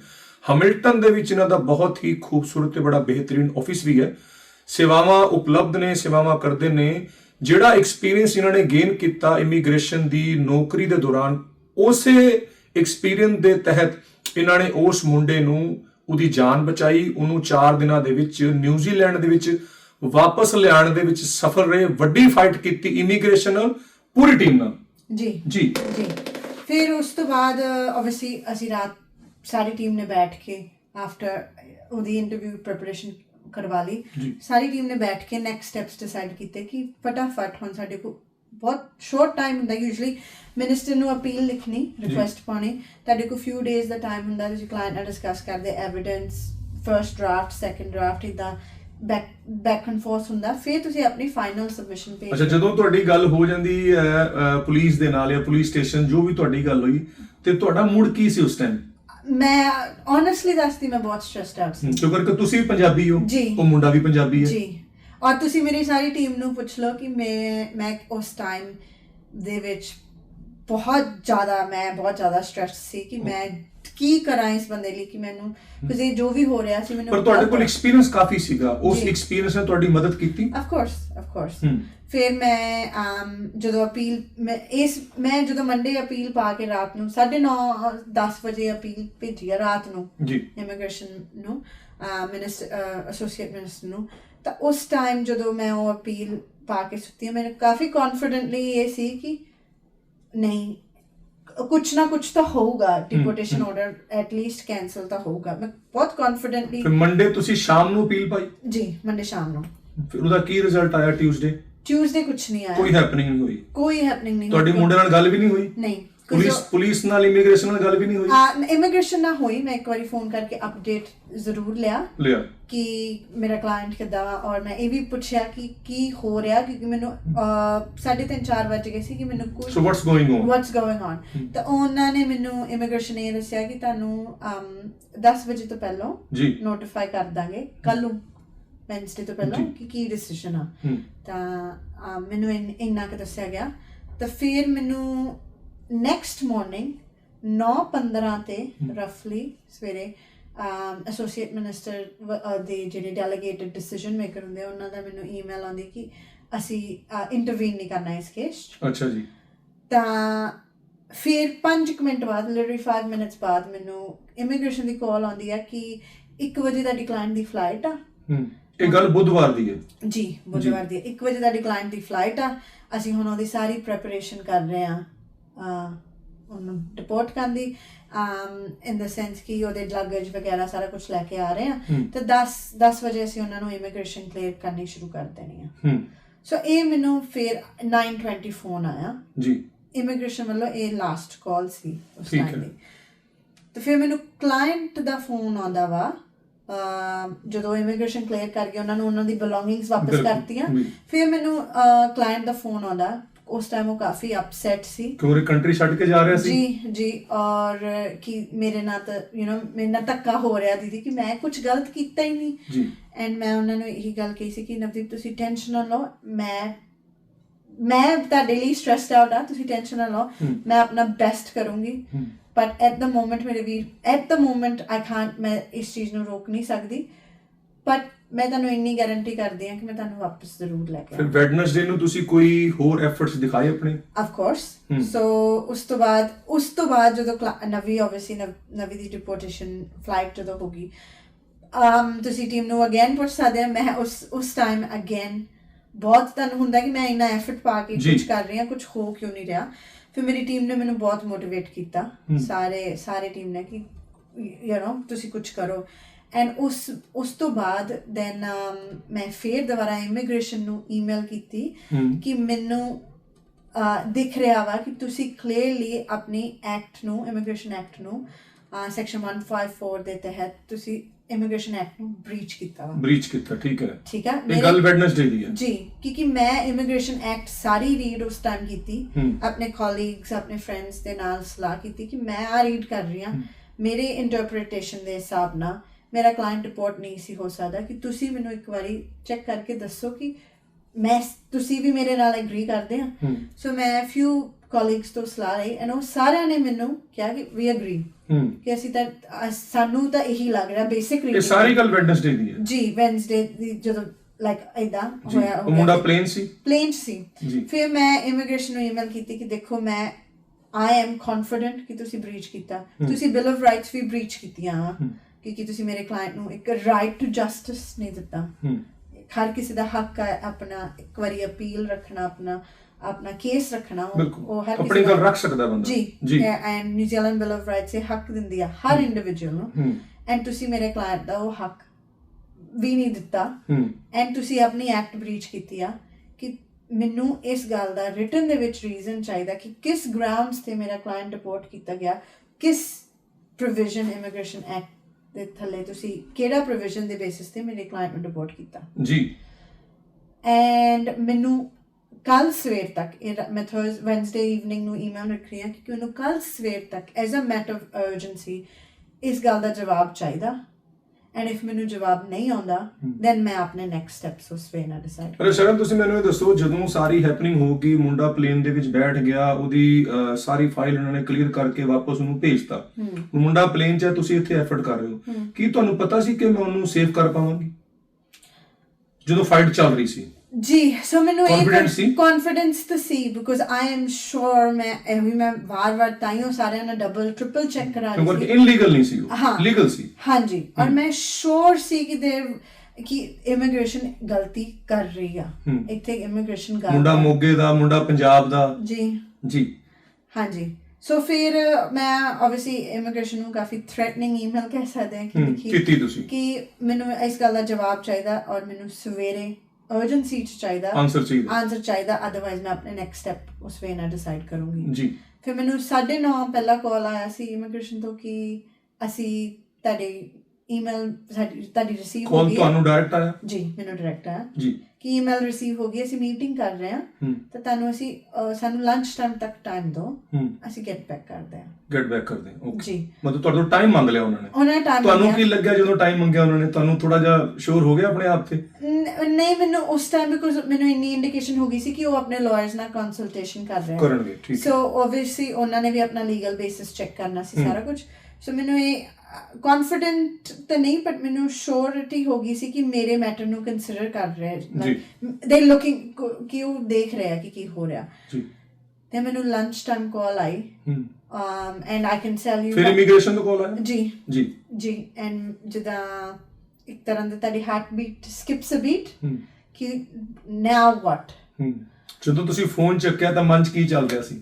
ਹਮਿਲਟਨ ਦੇ ਵਿੱਚ ਇਹਨਾਂ ਦਾ ਬਹੁਤ ਹੀ ਖੂਬਸੂਰਤ ਤੇ ਬੜਾ ਬਿਹਤਰੀਨ ਆਫਿਸ ਵੀ ਹੈ। ਸੇਵਾਵਾਂ ਉਪਲਬਧ ਨੇ ਸੇਵਾਵਾਂ ਕਰਦੇ ਨੇ। ਜਿਹੜਾ ਐਕਸਪੀਰੀਅੰਸ ਇਹਨਾਂ ਨੇ ਗੇਨ ਕੀਤਾ ਇਮੀਗ੍ਰੇਸ਼ਨ ਦੀ ਨੌਕਰੀ ਦੇ ਦੌਰਾਨ ਉਸੇ ਐਕਸਪੀਰੀਅੰਸ ਦੇ ਤਹਿਤ ਇਹਨਾਂ ਨੇ ਉਸ ਮੁੰਡੇ ਨੂੰ ਉਹਦੀ ਜਾਨ ਬਚਾਈ। ਉਹਨੂੰ 4 ਦਿਨਾਂ ਦੇ ਵਿੱਚ ਨਿਊਜ਼ੀਲੈਂਡ ਦੇ ਵਿੱਚ ਵਾਪਸ ਲਿਆਉਣ ਦੇ ਵਿੱਚ ਸਫਲ ਰਹੇ। ਵੱਡੀ ਫਾਈਟ ਕੀਤੀ ਇਮੀਗ੍ਰੇਸ਼ਨ ਨਾਲ ਪੂਰੀ ਟੀਮ ਨਾਲ। ਜੀ। ਜੀ। ਜੀ। ਫਿਰ ਉਸ ਤੋਂ ਬਾਅਦ ਆਬਵੀਅਸਲੀ ਅਸੀਂ ਰਾਤ ਸਾਰੀ ਟੀਮ ਨੇ ਬੈਠ ਕੇ ਆਫਟਰ ਉਹਦੀ ਇੰਟਰਵਿਊ ਪ੍ਰੈਪਰੇਸ਼ਨ ਕਰਵਾ ਲਈ। ਸਾਰੀ ਟੀਮ ਨੇ ਬੈਠ ਕੇ ਨੈਕਸਟ ਸਟੈਪਸ ਡਿਸਾਈਡ ਕੀਤੇ ਕਿ ਫਟਾਫਟ ਹੁਣ ਸਾਡੇ ਕੋਲ ਬਹੁਤ ਸ਼ੋਰਟ ਟਾਈਮ ਹੁੰਦਾ ਯੂਜੂਲੀ ਮਿਨਿਸਟਰ ਨੂੰ ਅਪੀਲ ਲਿਖਣੀ ਰਿਕੁਐਸਟ ਪਾਉਣੀ। ਤੁਹਾਡੇ ਕੋਲ ਫਿਊ ਡੇਜ਼ ਦਾ ਟਾਈਮ ਹੁੰਦਾ ਤੁਸੀਂ ਕਲਾਇੰਟ ਨਾਲ ਡਿਸਕਸ ਕਰਦੇ evidence first draft second draft ਇਦਾਂ ਬੈਕ ਬੈਕ ਐਂਡ ਫੋਰਥ ਹੁੰਦਾ ਫਿਰ ਤੁਸੀਂ ਆਪਣੀ ਫਾਈਨਲ ਸਬਮਿਸ਼ਨ ਅੱਛਾ ਭੇਜ ਜਦੋਂ ਤੁਹਾਡੀ ਗੱਲ ਹੋ ਜਾਂਦੀ ਹੈ ਪੁਲਿਸ ਦੇ ਨਾਲ ਜਾਂ ਪੁਲਿਸ ਸਟੇਸ਼ਨ ਜੋ ਵੀ ਤੁਹਾਡੀ ਗੱਲ ਹੋਈ ਤੇ ਤੁਹਾਡਾ ਮੂਡ ਕੀ ਸੀ ਉਸ ਟਾਈਮ ਮੈਂ ਓਨੈਸਟਲੀ ਦੱਸਦੀ ਮੈਂ ਬਹੁਤ ਸਟ੍ਰੈਸਡ ਆਊਟ ਸੀ। ਕਿਉਂਕਿ ਤੁਸੀਂ ਵੀ ਪੰਜਾਬੀ ਹੋ ਜੀ। ਉਹ ਮੁੰਡਾ ਵੀ ਪੰਜਾਬੀ ਹੈ। ਜੀ। ਔਰ ਤੁਸੀਂ ਮੇਰੀ ਸਾਰੀ ਟੀਮ ਨੂੰ ਪੁੱਛ ਲਓ ਕਿ ਮੈਂ ਮੈਂ ਉਸ ਟਾਈਮ ਦੇ ਵਿੱਚ ਬਹੁਤ ਜ਼ਿਆਦਾ ਮੈਂ ਬਹੁਤ ਜ਼ਿਆਦਾ ਸਟ੍ਰੈਸ ਸੀ ਕਿ ਮੈਂ ਕੀ ਕਰਾਂ ਇਸ ਬੰਦੇ ਲਈ ਕਿ ਮੈਨੂੰ ਇਹ ਜੋ ਵੀ ਹੋ ਰਿਹਾ ਸੀ ਮੈਨੂੰ ਪਰ ਤੁਹਾਡੇ ਕੋਲ ਐਕਸਪੀਰੀਅੰਸ ਕਾਫੀ ਸੀਗਾ। ਉਸ ਜੀ। ਐਕਸਪੀਰੀਅੰਸ ਨੇ ਤੁਹਾਡੀ ਮਦਦ ਕੀਤੀ? ਆਫ ਕੋਰਸ ਆਫ ਕੋਰਸ ਹੂੰ। ਫਿਰ ਮੈਂ ਅਮ, ਜਦੋਂ ਅਪੀਲ ਮੈਂ ਇਸ ਮੈਂ ਜਦੋਂ ਮੰਡੇ ਅਪੀਲ ਪਾ ਕੇ ਰਾਤ ਨੂੰ 9:30 10 ਵਜੇ ਅਪੀਲ ਭੇਜੀ ਆ ਰਾਤ ਨੂੰ ਜੀ। ਇਮੀਗ੍ਰੇਸ਼ਨ ਨੂੰ ਮਿਨਿਸਟਰ ਐਸੋਸੀਏਟ ਮਿਨਿਸਟਰ ਨੂੰ ਤਾਂ ਉਸ ਟਾਈਮ ਜਦੋਂ ਮੈਂ ਉਹ ਅਪੀਲ ਪਾ ਕੇ ਸੁੱਤੀ ਹਾਂ, ਮੈਨੂੰ ਕਾਫੀ ਕੌਨਫੀਡੈਂਟਲੀ ਇਹ ਸੀ ਕਿ ਨਹੀਂ ਕੁਝ ਨਾ ਕੁਝ ਤਾਂ ਹੋਊਗਾ deportation order at least cancel ਤਾਂ ਹੋਊਗਾ। ਮੈਂ ਬਹੁਤ ਕੌਨਫੀਡੈਂਟਲੀ ਫਿਰ ਮੰਡੇ ਤੁਸੀਂ ਸ਼ਾਮ ਨੂੰ ਅਪੀਲ ਪਾਈ? ਜੀ ਮੰਡੇ ਸ਼ਾਮ ਨੂੰ। ਫਿਰ ਉਹਦਾ ਕੀ ਰਿਜ਼ਲਟ ਆਇਆ ਟਿਊਜ਼ਡੇ ਟਿਊਜ਼ਡੇ ਕੁਝ ਨਹੀਂ ਕੋਈ ਆਇਆ ਹੈਪਨਿੰਗ ਨਹੀਂ ਹੋਈ। ਕੋਈ ਹੈਪਨਿੰਗ ਨਹੀਂ ਤੁਹਾਡੀ ਮੁੰਡੇ ਨਾਲ ਗੱਲ ਵੀ ਨਹੀਂ ਹੋਈ? ਨਹੀਂ ਪੁਲਿਸ ਪੁਲਿਸ ਨਾਲ ਇਮੀਗ੍ਰੇਸ਼ਨ ਨਾਲ ਗੱਲ ਵੀ ਨਹੀਂ ਹੋਈ? ਇਮੀਗ੍ਰੇਸ਼ਨ ਨਾ ਹੋਈ। ਮੈਂ ਇੱਕ ਵਾਰੀ ਫੋਨ ਕਰਕੇ ਅਪਡੇਟ ਜ਼ਰੂਰ ਲਿਆ ਲਿਆ। ਕਿ ਮੇਰਾ ਕਲਾਇੰਟ ਕਿੱਦਾਂ ਔਰ ਮੈਂ ਇਹ ਵੀ ਪੁੱਛਿਆ ਕਿ ਕੀ ਹੋ ਰਿਹਾ ਕਿਉਂਕਿ ਮੈਨੂੰ ਅਹ, ਸਾਢੇ ਤਿੰਨ 4 ਵਜੇ ਗਏ ਸੀ ਕਿ ਮੈਨੂੰ ਕੁਝ so what's going on what's going on ਤਾਂ ਉਹਨਾਂ ਨੇ ਮੈਨੂੰ ਇਮੀਗ੍ਰੇਸ਼ਨ ਨੇ ਇਹ ਦੱਸਿਆ ਕਿ ਤੁਹਾਨੂੰ ਅਮ, 10 ਵਜੇ ਤੋਂ ਪਹਿਲਾਂ ਜੀ। ਨੋਟੀਫਾਈ ਕਰ ਦਾਂਗੇ। ਕੱਲ ਨੂੰ। ਵੈਨਸਡੇ ਤੋਂ ਪਹਿਲਾਂ। ਕਿ ਕੀ ਡਿਸੀਜਨ ਆ? ਤਾਂ ਮੈਨੂੰ ਇੰਨ- ਕੁ ਦੱਸਿਆ ਗਿਆ। ਤਾਂ ਫਿਰ ਮੈਨੂੰ ਨੈਕਸਟ ਮਾਰਨਿੰਗ 9:15 ਤੇ ਰਫਲੀ ਸਵੇਰੇ ਐਸੋਸੀਏਟ ਮਿਨਿਸਟਰ ਦੇ ਜਿਹੜੇ ਡੈਲੀਗੇਟਡ ਡਿਸੀਜਨ ਮੇਕਰ ਹੁੰਦੇ ਉਹਨਾਂ ਦਾ ਮੈਨੂੰ ਈਮੇਲ ਆਉਂਦੀ ਕਿ ਅਸੀਂ ਇੰਟਰਵੀਨ ਨਹੀਂ ਕਰਨਾ ਇਸ ਕੇਸ ਅੱਛਾ ਜੀ। ਤਾਂ ਫਿਰ 5 ਮਿੰਟ ਬਾਅਦ ਲਿਟਰਲੀ 5 ਮਿੰਟਸ ਬਾਅਦ ਮੈਨੂੰ ਇਮੀਗ੍ਰੇਸ਼ਨ ਦੀ ਕਾਲ ਆਉਂਦੀ ਹੈ ਕਿ 1 ਵਜੇ ਦਾ ਡਿਕਲਾਈਨ ਦੀ ਫਲਾਈਟ ਆ। ਹੂੰ। ਇਹ ਗੱਲ ਬੁੱਧਵਾਰ ਦੀ ਹੈ। ਜੀ ਬੁੱਧਵਾਰ ਦੀ 1 ਵਜੇ ਦਾ ਡਿਕਲਾਈਨ ਦੀ ਫਲਾਈਟ ਆ। ਅਸੀਂ ਹੁਣ ਉਹਦੀ ਸਾਰੀ ਪ੍ਰੈਪਰੇਸ਼ਨ ਕਰ ਰਹੇ ਆ ਉਹਨੂੰ ਡਿਪੋਰਟ ਕਰਨ ਦੀ। ਇਨ ਦ ਸੈਂਸ ਕਿ ਉਹਦੇ ਲਗੇਜ ਵਗੈਰਾ ਸਾਰਾ ਕੁਝ ਲੈ ਕੇ ਆ ਰਹੇ ਆ। ਤੇ 10 10 ਵਜੇ ਅਸੀਂ ਉਹਨਾਂ ਨੂੰ ਇਮੀਗ੍ਰੇਸ਼ਨ ਕਲੀਅਰ ਕਰਨੀ ਸ਼ੁਰੂ ਕਰ ਦੇਣੀ ਆ। ਸੋ ਇਹ ਮੈਨੂੰ ਫਿਰ 9:20 ਫੋਨ ਆਇਆ। ਜੀ। ਇਮੀਗ੍ਰੇਸ਼ਨ ਵੱਲੋਂ ਇਹ ਲਾਸਟ ਕਾਲ ਸੀ ਉਸ ਟਾਈਮ। ਦੀ। ਤੇ ਫਿਰ ਮੈਨੂੰ ਕਲਾਇੰਟ ਦਾ ਫੋਨ ਆਉਂਦਾ ਵਾ। ਜਦੋਂ ਇਮੀਗ੍ਰੇਸ਼ਨ ਕਲੀਅਰ ਕਰ ਗਿਆ ਉਹਨਾਂ ਨੂੰ ਉਹਨਾਂ ਦੀ ਬਿਲੋਂਗਿੰਗਸ ਵਾਪਸ ਕਰਤੀਆਂ। ਫਿਰ ਮੈਨੂੰ ਕਲਾਇੰਟ ਦਾ ਫੋਨ ਆਉਂਦਾ। ਉਸ ਟਾਈਮ ਉਹ ਕਾਫੀ ਅਪਸੈਟ ਸੀ। ਕਿਉਂ ਇਹ ਕੰਟਰੀ ਛੱਡ ਕੇ ਜਾ ਰਿਹਾ ਸੀ? ਜੀ ਜੀ ਔਰ ਕਿ ਮੇਰੇ ਨਾਲ ਤਾਂ ਯੂ نو ਮੇਰੇ ਨਾਲ ਧੱਕਾ ਹੋ ਰਿਹਾ ਦੀਦੀ ਕਿ ਮੈਂ ਕੁਝ ਗਲਤ ਕੀਤਾ ਹੀ ਨਹੀਂ। ਜੀ। ਐਂਡ ਮੈਂ ਉਹਨਾਂ ਨੂੰ ਇਹੀ ਗੱਲ ਕਹੀ ਸੀ ਕਿ ਨਵਦੀਪ ਤੁਸੀਂ ਟੈਨਸ਼ਨ ਨਾ ਲਓ। ਮੈਂ ਮੈਂ ਤੁਹਾਡੇ ਲਈ ਸਟ੍ਰੈਸਡ ਆਊਟ ਆ। ਤੁਸੀਂ ਟੈਨਸ਼ਨ ਨਾ ਲਓ। ਮੈਂ ਆਪਣਾ ਬੈਸਟ ਕਰੂੰਗੀ। ਬਟ ਐਟ ਦ ਮੋਮੈਂਟ ਮੇਰੇ ਵੀਰ at the moment I can't ਮੈਂ ਇਸ ਚੀਜ਼ ਨੂੰ ਰੋਕ ਨਹੀਂ ਸਕਦੀ ਬਟ ਮੈਂ ਤੁਹਾਨੂੰ ਇੰਨੀ ਗਾਰੰਟੀ ਕਰਦੀ ਹਾਂ ਕਿ ਮੈਂ ਤੁਹਾਨੂੰ ਵਾਪਸ ਜ਼ਰੂਰ ਲੈ ਕੇ ਫਿਰ ਵੈਡਨਸਡੇ ਨੂੰ ਤੁਸੀਂ ਕੋਈ ਹੋਰ ਐਫਰਟਸ ਦਿਖਾਏ ਆਪਣੇ ਆਫ ਕੋਰਸ। ਸੋ ਉਸ ਤੋਂ ਬਾਅਦ ਉਸ ਤੋਂ ਬਾਅਦ ਜਦੋਂ ਨਵੀਂ ਆਬਵੀਅਸਲੀ ਨਵੀਂ ਦੀ ਡਿਪੋਰਟੇਸ਼ਨ ਫਲਾਈਟ ਜਦੋਂ ਹੋਗੀ um ਤੁਸੀਂ ਟੀਮ ਨੂੰ ਅਗੇਨ ਪੁੱਛ ਸਕਦੇ ਆ ਮੈਂ ਉਸ ਉਸ ਟਾਈਮ ਅਗੇਨ ਬਹੁਤ ਤੁਹਾਨੂੰ ਹੁੰਦਾ ਕਿ ਮੈਂ ਇੰਨਾ ਐਫਰਟ ਪਾ ਕੇ। ਕੁਝ ਕਰ ਰਹੀ ਹਾਂ ਕੁਝ ਹੋ ਕਿਉਂ ਨਹੀਂ ਰਿਹਾ ਫਿਰ ਮੇਰੀ ਟੀਮ ਨੇ ਮੈਨੂੰ ਬਹੁਤ ਮੋਟੀਵੇਟ ਕੀਤਾ। ਸਾਰੇ ਸਾਰੇ ਟੀਮ ਨੇ ਕਿ ਯੂ نو ਤੁਸੀਂ ਕੁਝ ਕਰੋ। ਐਂਡ ਉਸ ਉਸ ਤੋਂ ਬਾਅਦ ਦੈਨ ਮੈਂ ਫੇਰ ਦੁਬਾਰਾ ਇਮੀਗ੍ਰੇਸ਼ਨ ਨੂੰ ਈਮੇਲ ਕੀਤੀ ਕਿ ਮੈਨੂੰ ਦਿਖ ਰਿਹਾ ਵਾ ਕਿ ਤੁਸੀਂ ਕਲੀਅਰਲੀ ਆਪਣੀ ਐਕਟ ਨੂੰ ਇਮੀਗ੍ਰੇਸ਼ਨ ਐਕਟ ਨੂੰ ਸੈਕਸ਼ਨ 154 ਦੇ ਤਹਿਤ ਤੁਸੀਂ ਇਮੀਗ੍ਰੇਸ਼ਨ ਐਕਟ ਨੂੰ ਬ੍ਰੀਚ ਕੀਤਾ ਵਾ। ਬ੍ਰੀਚ ਕੀਤਾ ਠੀਕ ਹੈ। ਠੀਕ ਹੈ ਇਹ ਗੱਲ ਵੈਡਨਸਡੇ ਦੀ ਹੈ। ਜੀ ਕਿਉਂਕਿ ਮੈਂ ਇਮੀਗ੍ਰੇਸ਼ਨ ਐਕਟ ਸਾਰੀ ਰੀਡ ਉਸ ਟਾਈਮ ਕੀਤੀ। ਆਪਣੇ ਕੋਲੀਗਸ ਆਪਣੇ ਫਰੈਂਡਸ ਦੇ ਨਾਲ ਸਲਾਹ ਕੀਤੀ ਕਿ ਮੈਂ ਆ ਰੀਡ ਕਰ ਰਹੀ ਹਾਂ। ਮੇਰੇ ਇੰਟਰਪ੍ਰੀਟੇਸ਼ਨ ਦੇ ਹਿਸਾਬ ਨਾਲ ਮੇਰਾ ਕਲਾਇੰਟ ਰਿਪੋਰਟ ਨਹੀਂ ਸੀ ਹੋ ਸਕਦਾ ਕਿ ਤੁਸੀਂ ਮੈਨੂੰ ਇੱਕ ਵਾਰੀ ਚੈੱਕ ਕਰਕੇ ਦੱਸੋ ਕਿ ਮੈਂ ਤੁਸੀਂ ਵੀ ਮੇਰੇ ਨਾਲ ਐਗਰੀ ਕਰਦੇ ਆ। ਸੋ ਮੈਂ ਫਿਊ ਕੋਲੀਗਸ ਤੋਂ ਸਲਾਹ ਲਈ ਐਂਡ ਉਹ ਸਾਰਿਆਂ ਨੇ ਮੈਨੂੰ ਕਿਹਾ ਕਿ ਵੀ ਐਗਰੀ ਕਿ ਅਸੀਂ ਤਾਂ ਅ- ਸਾਨੂੰ ਤਾਂ ਇਹੀ ਲੱਗ ਰਿਹਾ ਬੇਸਿਕ ਇਹ ਸਾਰੀ ਗੱਲ ਵੈਡਨਸਡੇ ਦੀ ਹੈ। ਜੀ ਵੈਨਸਡੇ ਦੀ ਜਦੋਂ ਲਾਈਕ ਜੀ ਹੋਇਆ ਉਹ ਮੁੰਡਾ ਪਲੇਨ ਸੀ? ਪਲੇਨ ਸੀ। ਜੀ। ਫਿਰ ਮੈਂ ਇਮੀਗ੍ਰੇਸ਼ਨ ਨੂੰ ਈਮੇਲ ਕੀਤੀ ਕਿ ਦੇਖੋ ਮੈਂ ਆਈ ਐਮ ਕੌਨਫੀਡੈਂਟ ਕਿ ਤੁਸੀਂ ਬ੍ਰੀਚ ਕੀਤਾ। ਤੁਸੀਂ ਬਿਲ ਆਫ ਰਾਈਟਸ ਵੀ ਬ੍ਰੀਚ ਕੀਤੀਆਂ। ਹਮ। ਕਿਉਂਕਿ ਤੁਸੀਂ ਮੇਰੇ ਕਲਾਇੰਟ ਨੂੰ ਇੱਕ ਰਾਈਟ ਟੂ ਜਸਟਿਸ ਨਹੀਂ ਦਿੱਤਾ। ਹਰ ਕਿਸੇ ਦਾ ਹੱਕ ਹੈ ਆਪਣਾ ਇੱਕ ਵਾਰੀ ਅਪੀਲ ਰੱਖਣਾ ਆਪਣਾ ਆਪਣਾ ਕੇਸ ਰੱਖਣਾ ਉਹ- ਹਰ ਆਪਣੀ ਕਿਸੇ ਗੱਲ ਦਾ- ਰੱਖ ਸਕਦਾ ਬੰਦਾ। ਜੀ। ਜੀ। And New Zealand Bill of Rights ਇਹ ਹੱਕ ਦਿੰਦੀ ਆ ਹਰ ਇੰਡੀਵਿਜੂਅਲ ਨੂੰ। ਐਂਡ ਤੁਸੀਂ ਮੇਰੇ ਕਲਾਇੰਟ ਦਾ ਉਹ ਹੱਕ ਵੀ ਨਹੀਂ ਦਿੱਤਾ। ਐਂਡ ਤੁਸੀਂ ਆਪਣੀ ਐਕਟ ਬ੍ਰੀਚ ਕੀਤੀ ਆ ਕਿ ਮੈਨੂੰ ਇਸ ਗੱਲ ਦਾ ਰਿਟਨ ਦੇ ਵਿੱਚ ਰੀਜ਼ਨ ਚਾਹੀਦਾ ਕਿ ਕਿਸ ਗਰਾਊਂਡਸ ਤੇ ਮੇਰਾ ਕਲਾਇੰਟ ਰਿਪੋਰਟ ਕੀਤਾ ਗਿਆ ਕਿਸ ਪ੍ਰੋਵੀਜ਼ਨ ਇਮੀਗ੍ਰੇਸ਼ਨ ਐਕਟ ਦੇ ਥੱਲੇ ਤੁਸੀਂ ਕਿਹੜਾ ਪ੍ਰੋਵੀਜ਼ਨ ਦੇ ਬੇਸਿਸ ਤੇ ਮੇਰੇ ਕਲਾਇੰਟ ਨੂੰ ਰਿਪੋਰਟ ਕੀਤਾ? ਜੀ। ਐਂਡ ਮੈਨੂੰ ਕੱਲ ਸਵੇਰ ਤੱਕ ਮੈਂ ਥਰਸ ਵੈਨਸਡੇ ਈਵਨਿੰਗ ਨੂੰ ਈਮੇਲ ਰੱਖ ਹਾਂ ਕਿ ਮੈਨੂੰ ਕੱਲ ਸਵੇਰ ਤੱਕ as a matter of urgency ਇਸ ਗੱਲ ਦਾ ਜਵਾਬ ਚਾਹੀਦਾ। ਐਂਡ ਇਫ ਮੈਨੂੰ ਜਵਾਬ ਨਹੀਂ ਆਉਂਦਾ ਦੈਨ ਮੈਂ ਆਪਣੇ ਨੈਕਸਟ ਸਟੈਪਸ ਉਸ ਵੇ ਨਾਲ ਡਿਸਾਈਡ ਪਰ ਸ਼ਰਨ ਤੁਸੀਂ ਮੈਨੂੰ ਇਹ ਦੱਸੋ ਜਦੋਂ ਸਾਰੀ ਹੈਪਨਿੰਗ ਹੋ ਗਈ ਮੁੰਡਾ ਪਲੇਨ ਦੇ ਵਿੱਚ ਬੈਠ ਗਿਆ ਉਹਦੀ ਸਾਰੀ ਫਾਈਲ ਉਹਨਾਂ ਨੇ ਕਲੀਅਰ ਕਰਕੇ ਵਾਪਸ ਉਹਨੂੰ ਭੇਜਤਾ। ਮੁੰਡਾ ਪਲੇਨ 'ਚ ਹੈ ਤੁਸੀਂ ਇੱਥੇ ਐਫਰਟ ਕਰ ਰਹੇ ਹੂੰ। ਕੀ ਤੁਹਾਨੂੰ ਪਤਾ ਸੀ ਕਿ ਮੈਂ ਉਹਨੂੰ ਸੇਵ ਕਰ ਪਾਵਾਂਗੀ? ਜਦੋਂ ਫਾਈਟ ਚੱਲ ਰਹੀ ਸੀ। ਜੀ ਸੋ ਮੈਨੂੰ ਸੀ? ਕੌਨਫੀਡੈਂਸ ਤਾਂ ਸੀ ਬਿਕੋਜ਼ ਆਈ ਐਮ ਸ਼ੋਰ ਮੈਂ ਇਹ ਵੀ ਮੈਂ ਵਾਰ-ਵਾਰ ਤਾਈਓ ਸਾਰਿਆਂ ਨਾਲ ਡਬਲ ਟ੍ਰਿਪਲ ਚੈੱਕ ਕਰਾ ਰਹੀ ਕਿਉਂਕਿ ਸੀ। ਇਨਲੀਗਲ ਨਹੀਂ ਸੀ ਉਹ। ਲੀਗਲ ਸੀ। ਹਾਂਜੀ ਔਰ ਮੈਂ ਸ਼ੋਰ ਸੀ ਕਿ ਦੇ ਕਿ ਇਮੀਗ੍ਰੇਸ਼ਨ ਗਲਤੀ ਕਰ ਰਹੀ ਆ। ਇੱਥੇ ਇਮੀਗ੍ਰੇਸ਼ਨ ਗਲਤ ਮੁੰਡਾ। ਮੋਗੇ ਦਾ ਮੁੰਡਾ ਪੰਜਾਬ ਦਾ। ਜੀ। ਜੀ। ਹਾਂਜੀ। ਸੋ ਫਿਰ ਮੈਂ ਆਬਵੀਅਸਲੀ ਇਮੀਗ੍ਰੇਸ਼ਨ ਨੂੰ ਕਾਫੀ ਥ੍ਰੈਟਨਿੰਗ ਈਮੇਲ ਕਹਿ ਸਕਦੇ ਹਾਂ ਕਿ ਕੀਤੀ ਤੁਸੀਂ। ਕਿ ਮੈਨੂੰ ਇਸ ਗੱਲ ਦਾ ਜਵਾਬ ਚਾਹੀਦਾ ਔਰ ਮੈਨੂੰ ਸਵੇਰੇ ਅਰਜੈਂਸੀ ਚ ਚਾਹੀਦਾ। ਆਨਸਰ ਚਾਹੀਦਾ। ਆਨਸਰ ਚਾਹੀਦਾ ਅਦਰਵਾਈਜ਼ ਮੈਂ ਆਪਣੇ ਨੈਕਸਟ ਸਟੈਪ ਉਸ ਵੇ ਨਾਲ ਡਿਸਾਈਡ ਕਰੂੰਗੀ। ਜੀ। ਫਿਰ ਮੈਨੂੰ 9:30 ਪਹਿਲਾ ਕਾਲ ਆਇਆ ਸੀ ਇਮੀਗ੍ਰੇਸ਼ਨ ਤੋਂ ਕਿ ਅਸੀਂ ਤੁਹਾਡੇ ਈਮੇਲ ਸਾਡੀ ਤੁਹਾਡੀ ਰਿਸੀਵ ਹੋ ਗਈ ਹੈ। ਤੁਹਾਨੂੰ ਡਾਇਰੈਕਟ ਆਇਆ? ਜੀ ਮੈਨੂੰ ਡਾਇਰੈਕਟ ਆਇਆ। ਜੀ। ਕਿ ਈਮੇਲ ਰਿਸੀਵ ਹੋ ਗਈ ਅਸੀਂ ਮੀਟਿੰਗ ਕਰ ਰਹੇ ਹਾਂ। ਹੂੰ। ਤਾਂ ਤੁਹਾਨੂੰ ਅਸੀਂ ਸਾਨੂੰ ਲੰਚ ਟਾਈਮ ਤੱਕ ਟਾਈਮ ਦਿਓ। ਹੂੰ। ਅਸੀਂ ਗੈਟ ਬੈਕ ਕਰਦੇ ਹਾਂ। ਗੈਟ ਬੈਕ ਕਰਦੇ ਓਕੇ ਜੀ। ਮਤਲਬ ਤੁਹਾਡੇ ਤੋਂ ਟਾਈਮ ਮੰਗ ਲਿਆ ਉਹਨਾਂ ਨੇ। ਉਹਨਾਂ ਨੇ ਟਾਈਮ ਤੁਹਾਨੂੰ ਕੀ ਲੱਗਿਆ ਜਦੋਂ ਟਾਈਮ ਮੰਗਿਆ ਉਹਨਾਂ ਨੇ? ਤੁਹਾਨੂੰ ਥੋੜਾ ਜਿਹਾ ਸ਼ੋਰ ਹੋ ਗਿਆ ਆਪਣੇ ਆਪ ਤੇ? ਨਹੀਂ ਮੈਨੂੰ ਉਸ ਟਾਈਮ ਬਿਕੋਜ਼ ਮੈਨੂੰ ਇੰਨੀ ਇੰਡੀਕੇਸ਼ਨ ਹੋ ਗਈ ਸੀ ਕਿ ਉਹ ਆਪਣੇ ਲਾਇਰਸ ਨਾਲ ਕੰਸਲਟੇਸ਼ਨ ਕਰ ਰਹੇ ਹਨ ਕਰਨਗੇ ਠੀਕ ਹੈ। ਸੋ ਆਬਵੀਅਸਲੀ ਉਹਨਾਂ ਨੇ ਵੀ ਆਪਣਾ ਲੀਗਲ ਬੇਸਿਸ ਚੈੱਕ ਕਰਨਾ ਸੀ। ਸਾਰਾ ਕੁਝ ਸੋ ਮੈਨੂੰ ਇਹ ਕੌਨਫੀਡੈਂਟ ਤਾਂ ਨਹੀਂ ਬਟ ਮੈਨੂੰ ਸ਼ੋਰਿਟੀ ਹੋ ਗਈ ਸੀ ਕਿ ਮੇਰੇ ਮੈਟਰ ਨੂੰ ਕੰਸੀਡਰ ਕਰ ਰਹੇ। ਦੇ ਲੁਕਿੰਗ ਕਿ ਉਹ ਦੇਖ ਰਿਹਾ ਕਿ ਕੀ ਹੋ ਰਿਹਾ। ਜੀ। ਤੇ ਮੈਨੂੰ ਲੰਚ ਟਾਈਮ ਕਾਲ ਆਈ। um and I can tell you ਫਿਰ ਇਮੀਗ੍ਰੇਸ਼ਨ ਤੋਂ ਕਾਲ ਆਇਆ? ਜੀ। ਜੀ। ਜੀ ਐਂਡ ਜਿੱਦਾਂ ਇੱਕ ਤਰ੍ਹਾਂ ਦਾ ਤੁਹਾਡੀ heart beat skips a beat ਕਿ ਨਾਓ ਵਾਟ ਜਦੋਂ ਤੁਸੀਂ ਫੋਨ ਚੱਕਿਆ ਤਾਂ ਮਨ 'ਚ ਕੀ ਚੱਲ ਰਿਹਾ ਸੀ?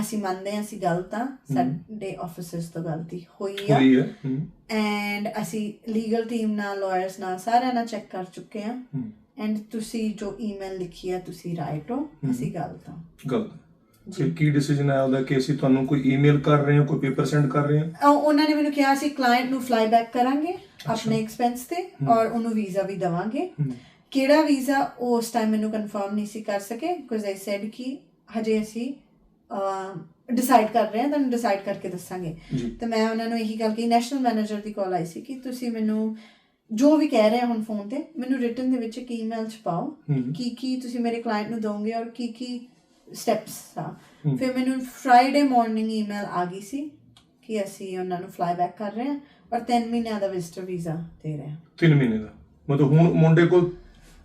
ਅਸੀਂ ਮੰਨਦੇ ਹਾਂ ਅਸੀਂ ਗਲਤ ਆ ਸਾਡੇ ਆਫਿਸਰਸ ਤੋਂ ਗਲਤੀ ਹੋਈ ਆ। ਹੋਈ ਹੂੰ। ਐਂਡ ਅਸੀਂ ਲੀਗਲ ਟੀਮ ਨਾਲ ਲਾਇਰਸ ਨਾਲ ਸਾਰਿਆਂ ਨਾਲ ਚੈੱਕ ਕਰ ਚੁੱਕੇ ਹੂੰ। ਐਂਡ ਤੁਸੀਂ ਜੋ ਈਮੇਲ ਲਿਖੀ ਹੈ ਤੁਸੀਂ ਰਾਈਟ ਹੋ ਅਸੀਂ ਗਲਤ ਹਾਂ। ਗਲਤ। ਫਿਰ ਕੀ ਡਿਸੀਜਨ ਆਇਆ ਉਹਦਾ ਕਿ ਅਸੀਂ ਤੁਹਾਨੂੰ ਕੋਈ ਈਮੇਲ ਕਰ ਰਹੇ ਹਾਂ ਕੋਈ ਪੇਪਰ ਸੈਂਡ ਕਰ ਰਹੇ ਹਾਂ? ਉਹ- ਉਹਨਾਂ ਨੇ ਮੈਨੂੰ ਕਿਹਾ ਅਸੀਂ ਕਲਾਇੰਟ ਨੂੰ ਫਲਾਈ ਬੈਕ ਕਰਾਂਗੇ ਆਪਣੇ ਐਕਸਪੈਂਸ ਤੇ ਔਰ ਉਹਨੂੰ ਵੀਜ਼ਾ ਵੀ ਦਵਾਂਗੇ। ਕਿਹੜਾ ਵੀਜ਼ਾ ਉਸ ਟਾਈਮ ਮੈਨੂੰ ਕਨਫਰਮ ਨਹੀਂ ਸੀ ਕਰ ਸਕੇ ਬਿਕੋਜ਼ ਆਈ ਸੈਡ ਕਿ ਹਜੇ ਅਸੀਂ ਡਿਸਾਈਡ ਕਰ ਰਹੇ ਹਾਂ ਤੁਹਾਨੂੰ ਡਿਸਾਈਡ ਕਰਕੇ ਦੱਸਾਂਗੇ। ਤੇ ਮੈਂ ਉਹਨਾਂ ਨੂੰ ਇਹੀ ਗੱਲ ਕਹੀ ਨੈਸ਼ਨਲ ਮੈਨੇਜਰ ਦੀ ਕਾਲ ਆਈ ਸੀ ਕਿ ਤੁਸੀਂ ਮੈਨੂੰ ਜੋ ਵੀ ਕਹਿ ਰਹੇ ਹੋ ਹੁਣ ਫੋਨ ਤੇ ਮੈਨੂੰ ਰਿਟਨ ਦੇ ਵਿੱਚ ਇੱਕ ਈਮੇਲ ਚ ਪਾਓ। ਕੀ ਕੀ ਤੁਸੀਂ ਮੇਰੇ ਕਲਾਇੰਟ ਨੂੰ ਦੋਗੇ ਔਰ ਕੀ ਕੀ ਸਟੈਪਸ ਆ। ਫਿਰ ਮੈਨੂੰ ਫਰਾਈਡੇ ਮਾਰਨਿੰਗ ਈਮੇਲ ਆ ਗਈ ਸੀ ਕਿ ਅਸੀਂ ਉਹਨਾਂ ਨੂੰ ਫਲਾਈ ਬੈਕ ਕਰ ਰਹੇ ਹਾਂ ਔਰ 3 ਮਹੀਨਿਆਂ ਦਾ ਵਿਜ਼ਟਰ ਵੀਜ਼ਾ ਦੇ ਰਹੇ ਹਾਂ। 3 ਮਹੀਨੇ ਦਾ। ਮਤਲਬ ਹੁਣ ਮੁੰਡੇ ਕੋਲ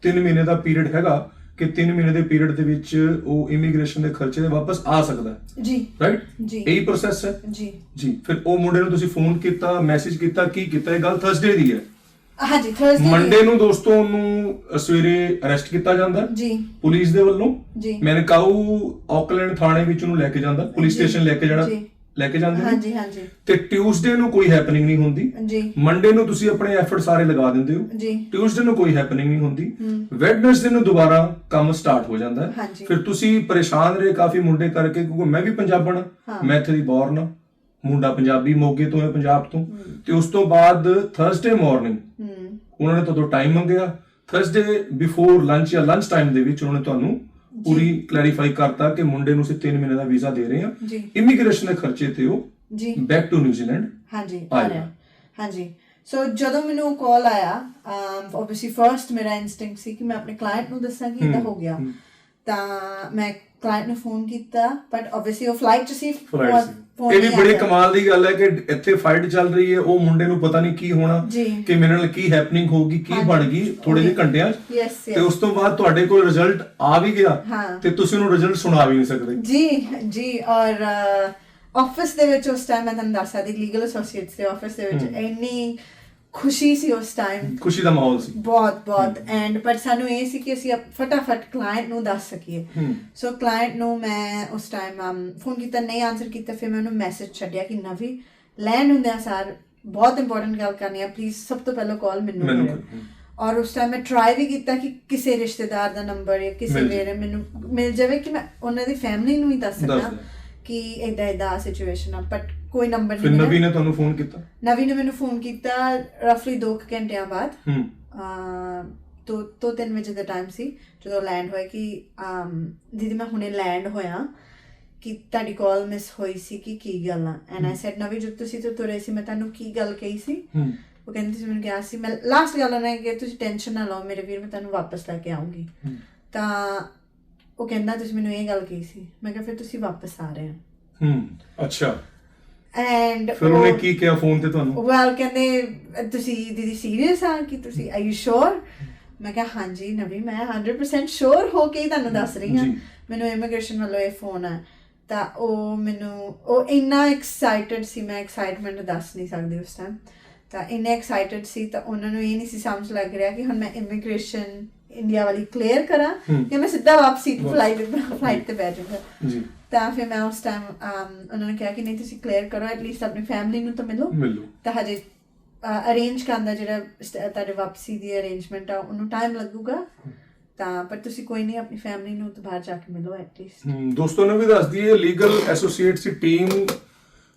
3 ਮਹੀਨੇ ਦਾ ਪੀਰੀਅਡ ਹੈਗਾ। ਕਿ 3 ਮਹੀਨੇ ਦੇ ਪੀਰੀਅਡ ਦੇ ਵਿੱਚ ਉਹ ਇਮੀਗ੍ਰੇਸ਼ਨ ਦੇ ਖਰਚੇ ਦੇ ਵਾਪਸ ਆ ਸਕਦਾ ਹੈ। ਜੀ। ਰਾਈਟ ਜੀ। ਇਹੀ ਪ੍ਰੋਸੈਸ ਹੈ? ਜੀ। ਜੀ। ਫਿਰ ਉਹ ਮੁੰਡੇ ਨੂੰ ਤੁਸੀਂ ਫੋਨ ਕੀਤਾ ਮੈਸੇਜ ਕੀਤਾ ਕੀ ਕੀਤਾ? ਇਹ ਗੱਲ ਥਰਸਡੇ ਦੀ ਹੈ। ਹਾਂਜੀ ਥਰਸਡੇ ਮੰਡੇ ਨੂੰ ਦੋਸਤੋ ਉਹਨੂੰ ਸਵੇਰੇ ਅਰੈਸਟ ਕੀਤਾ ਜਾਂਦਾ ਜੀ। ਪੁਲਿਸ ਦੇ ਵੱਲੋਂ। ਜੀ। ਮੈਨਕਾਊ ਆਕਲੈਂਡ ਥਾਣੇ ਵਿੱਚ ਉਹਨੂੰ ਲੈ ਕੇ ਜਾਂਦਾ। ਪੁਲਿਸ ਸਟੇਸ਼ਨ ਲੈ ਕੇ ਜਾਣਾ। ਲੈ ਕੇ ਜਾਂਦੇ ਨੇ? ਹਾਂਜੀ ਹਾਂਜੀ। ਤੇ ਟਿਊਸਡੇ ਨੂੰ ਕੋਈ ਹੈਪਨਿੰਗ ਨਹੀਂ ਹੁੰਦੀ। ਜੀ। ਮੰਡੇ ਨੂੰ ਤੁਸੀਂ ਆਪਣੇ ਐਫਰਟ ਸਾਰੇ ਲਗਾ ਦਿੰਦੇ ਹੋ। ਜੀ। ਟਿਊਸਡੇ ਨੂੰ ਕੋਈ ਹੈਪਨਿੰਗ ਨਹੀਂ ਹੁੰਦੀ। ਵੈਡਨਸਡੇ ਨੂੰ ਦੁਬਾਰਾ ਕੰਮ ਸਟਾਰਟ ਹੋ ਜਾਂਦਾ ਹੈ। ਹਾਂਜੀ। ਫਿਰ ਤੁਸੀਂ ਪਰੇਸ਼ਾਨ ਰਹੇ ਕਾਫੀ ਮੁੰਡੇ ਕਰਕੇ ਕਿਉਂਕਿ ਮੈਂ ਵੀ ਪੰਜਾਬਣ ਹਾਂ। ਹਾਂ। ਮੈਂ ਇੱਥੇ ਦੀ ਬੌਰਨ ਹਾਂ। ਮੁੰਡਾ ਪੰਜਾਬੀ ਮੋਗੇ ਤੋਂ ਹੈ ਪੰਜਾਬ ਤੋਂ। ਤੇ ਉਸ ਤੋਂ ਬਾਅਦ ਥਰਸਡੇ ਮਾਰਨਿੰਗ ਹਮ ਉਹਨਾਂ ਨੇ ਤੁਹਾਡਾ ਟਾਈਮ ਮੰਗਿਆ। ਥਰਸਡੇ ਬਿਫੋਰ ਲੰਚ ਜਾਂ ਲੰਚ ਟਾਈਮ ਦੇ ਵਿੱਚ ਉਹਨਾਂ ਨੇ ਤੁਹਾਨੂੰ ਪੂਰੀ ਕਲੈਰੀਫਾਈ ਕਰਤਾ ਕਿ ਮੁੰਡੇ ਨੂੰ ਅਸੀਂ 3 ਮਹੀਨੇ ਦਾ ਵੀਜ਼ਾ ਦੇ ਰਹੇ ਹਾਂ। ਇਮੀਗ੍ਰੇਸ਼ਨ ਦੇ ਖਰਚੇ ਤੇ ਉਹ ਜੀ। ਬੈਕ ਟੂ ਨਿਊਜ਼ੀਲੈਂਡ ਹਾਂਜੀ। ਆ ਰਿਹਾ। ਹਾਂਜੀ। ਸੋ ਜਦੋਂ ਮੈਨੂੰ ਕਾਲ ਆਇਆ ਆਬਵੀਅਸਲੀ ਫਰਸਟ ਮੇਰਾ ਇਨਸਟਿੰਕਟ ਸੀ ਕਿ ਮੈਂ ਆਪਣੇ ਕਲਾਇੰਟ ਨੂੰ ਦੱਸਾਂ ਕਿ ਇਹਦਾ ਹਮ, ਹੋ ਗਿਆ। ਤਾਂ ਮੈਂ ਕਲਾਇੰਟ ਨੂੰ ਫੋਨ ਕੀਤਾ ਬਟ ਆਬਵੀਅਸਲੀ ਉਹ ਫਲਾਈਟ phone ਇਹ ਵੀ ਬੜੀ। ਕਮਾਲ ਦੀ ਗੱਲ ਹੈ ਕਿ ਇੱਥੇ ਫਾਈਟ ਚੱਲ ਰਹੀ ਹੈ ਉਹ ਮੁੰਡੇ ਨੂੰ ਪਤਾ ਨਹੀਂ ਕੀ ਹੋਣਾ। ਕਿ ਮੇਰੇ ਨਾਲ ਕੀ ਹੈਪਨਿੰਗ ਹੋਊਗੀ ਕੀ। ਬਣ ਗਈ ਥੋੜੇ ਜਿਹੇ ਘੰਟਿਆਂ ਤੇ. ਉਸ ਤੋਂ ਬਾਅਦ ਤੁਹਾਡੇ ਕੋਲ ਰਿਜ਼ਲਟ ਆ ਵੀ ਗਿਆ। ਤੇ ਤੁਸੀਂ ਉਹਨੂੰ ਰਿਜ਼ਲਟ ਸੁਣਾ ਵੀ ਨਹੀਂ ਸਕਦੇ ਜੀ ਜੀ ਔਰ ਆਫਿਸ ਦੇ ਵਿੱਚ ਉਸ ਟਾਈਮ ਮੈਂ ਤੁਹਾਨੂੰ ਦੱਸ ਸਕਦੀ ਲੀਗਲ ਐਸੋਸੀਏਟਸ ਦੇ ਆਫਿਸ ਦੇ ਵਿੱਚ। ਇੰਨੀ ਖੁਸ਼ੀ ਸੀ ਉਸ ਟਾਈਮ ਖੁਸ਼ੀ ਦਾ ਮਾਹੌਲ ਸੀ ਬਹੁਤ ਬਹੁਤ ਐਂਡ ਪਰ ਸਾਨੂੰ ਇਹ ਸੀ ਕਿ ਅਸੀਂ ਫਟਾਫਟ ਕਲਾਇੰਟ ਨੂੰ ਦੱਸ ਸਕੀਏ। ਸੋ ਕਲਾਇੰਟ ਨੂੰ ਮੈਂ ਉਸ ਟਾਈਮ ਫੋਨ ਕੀਤਾ ਨਹੀਂ ਆਨਸਰ ਕੀਤਾ ਫਿਰ ਮੈਂ ਉਹਨੂੰ ਮੈਸੇਜ ਛੱਡਿਆ ਕਿ ਨਵੀ ਲੈਣ ਹੁੰਦਿਆਂ ਸਾਰ ਬਹੁਤ ਇੰਪੋਰਟੈਂਟ ਗੱਲ ਕਰਨੀ ਆ ਪਲੀਜ਼ ਸਭ ਤੋਂ ਪਹਿਲਾਂ ਕਾਲ ਮੈਨੂੰ। ਕਰੋ। ਔਰ ਉਸ ਟਾਈਮ ਮੈਂ ਟਰਾਈ ਵੀ ਕੀਤਾ ਕਿ ਕਿਸੇ ਰਿਸ਼ਤੇਦਾਰ ਦਾ ਨੰਬਰ ਜਾਂ ਕਿਸੇ। ਮੇਰੇ ਮੈਨੂੰ ਮਿਲ ਜਾਵੇ ਕਿ ਮੈਂ ਉਹਨਾਂ ਦੀ ਫੈਮਿਲੀ ਨੂੰ ਹੀ ਦੱਸ ਸਕਾਂ। ਕਿ ਇਦਾਂ ਇਦਾਂ ਸਿਚੁਏਸ਼ਨ ਆ ਬਟ ਕੋਈ ਨੰਬਰ ਫਿਰ ਨਹੀਂ ਨਵੀ ਮਿਲਿਆ ਨੇ ਤੁਹਾਨੂੰ ਫੋਨ ਕੀਤਾ? ਨਵੀ ਨੇ ਮੈਨੂੰ ਫੋਨ ਕੀਤਾ ਰਫਲੀ 2 ਘੰਟਿਆਂ ਬਾਅਦ। ਹੂੰ। ਅਹ ਦੋ ਤੋਂ ਤਿੰਨ ਵਜੇ ਦਾ ਟਾਈਮ ਸੀ ਜਦੋਂ ਲੈਂਡ ਹੋਇਆ ਕਿ ਅਮ, ਦੀਦੀ ਮੈਂ ਹੁਣੇ ਲੈਂਡ ਹੋਇਆ ਕਿ ਤੁਹਾਡੀ ਕਾਲ ਮਿਸ ਹੋਈ ਸੀ ਕਿ ਕੀ ਗੱਲ ਆ। ਐਂਡ ਆਈ ਸੈਡ ਨਵੀ ਜਦ ਤੁਸੀਂ ਤੇ ਤੁਰੇ ਸੀ ਮੈਂ ਤੁਹਾਨੂੰ ਕੀ ਗੱਲ ਕਹੀ ਸੀ? ਹੂੰ। ਉਹ ਕਹਿੰਦੀ ਤੁਸੀਂ ਮੈਨੂੰ ਕਿਹਾ ਸੀ ਮੈਂ ਲਾਸਟ ਗੱਲ ਉਹਨੇ ਕਿ ਤੁਸੀਂ ਟੈਨਸ਼ਨ ਨਾ ਲਓ ਮੇਰੇ ਵੀਰ ਮੈਂ ਤੁਹਾਨੂੰ ਵਾਪਸ ਲੈ ਕੇ ਆਉਂਗੀ ਹੂੰ। ਤਾਂ ਉਹ ਕਹਿੰਦਾ ਤੁਸੀਂ ਮੈਨੂੰ ਇਹ ਗੱਲ ਕਹੀ ਸੀ। ਮੈਂ ਕਿਹਾ ਫਿਰ ਤੁਸੀਂ ਵਾਪਸ ਆ ਰਹੇ ਹੋ। ਹੂੰ। ਅੱਛਾ। ਐਂਡ ਫਿਰ ਉਹਨੇ ਕੀ ਕਿਹਾ ਫੋਨ ਤੇ ਤੁਹਾਨੂੰ? ਵੈਲ ਕਹਿੰਦੇ ਤੁਸੀਂ ਦੀਦੀ ਸੀਰੀਅਸ ਆ ਕਿ ਤੁਸੀਂ ਆਰ ਯੂ ਸ਼ੋਰ ਮੈਂ ਕਿਹਾ ਹਾਂਜੀ ਨਵੀ ਮੈਂ 100% ਸ਼ੋਰ ਹੋ ਕੇ ਹੀ ਤੁਹਾਨੂੰ ਦੱਸ ਰਹੀ ਹਾਂ। ਮੈਨੂੰ ਇਮੀਗ੍ਰੇਸ਼ਨ ਵੱਲੋਂ ਇਹ ਫੋਨ ਆ। ਤਾਂ ਉਹ ਮੈਨੂੰ ਉਹ ਇੰਨਾ ਐਕਸਾਈਟਡ ਸੀ ਮੈਂ ਐਕਸਾਈਟਮੈਂਟ ਦੱਸ ਨਹੀਂ ਸਕਦੀ ਉਸ ਟਾਈਮ ਤਾਂ ਇੰਨੇ ਐਕਸਾਈਟਡ ਸੀ ਤਾਂ ਉਹਨਾਂ ਨੂੰ ਇਹ ਨਹੀਂ ਸੀ ਸਮਝ ਲੱਗ ਰਿਹਾ ਕਿ ਹੁਣ ਮੈਂ ਇਮੀਗ੍ਰੇਸ਼ਨ ਇੰਡੀਆ ਵਾਲੀ ਕਲੀਅਰ ਕਰਾਂ। ਕਿ ਮੈਂ ਸਿੱਧਾ ਵਾਪਸੀ। ਫਲਾਈਟ ਫਲਾਈਟ ਤੇ ਬੈਠ ਜਾਵਾਂ ਜੀ। ਤਾਂ ਫਿਰ ਮੈਂ ਉਸ ਟਾਈਮ ਉਹਨਾਂ ਨੇ ਕਿਹਾ ਕਿ ਨਹੀਂ ਤੁਸੀਂ ਕਲੀਅਰ ਕਰੋ ਐਟਲੀਸਟ ਆਪਣੀ ਫੈਮਿਲੀ ਨੂੰ ਤਾਂ ਮਿਲੋ। ਮਿਲੋ। ਤਾਂ ਹਜੇ ਅਰੇਂਜ ਕਰਨ ਦਾ ਜਿਹੜਾ ਤੁਹਾਡੇ ਵਾਪਸੀ ਦੀ ਅਰੇਂਜਮੈਂਟ ਆ ਉਹਨੂੰ ਟਾਈਮ ਲੱਗੂਗਾ। ਤਾਂ ਪਰ ਤੁਸੀਂ ਕੋਈ ਨਹੀਂ ਆਪਣੀ ਫੈਮਿਲੀ ਨੂੰ ਤਾਂ ਬਾਹਰ ਜਾ ਕੇ ਮਿਲੋ ਐਟਲੀਸਟ ਹਮ, ਦੋਸਤੋ ਨੂੰ ਵੀ ਦੱਸ ਦਈਏ ਲੀਗਲ ਐਸੋਸੀਏਟਸ ਦੀ ਟੀਮ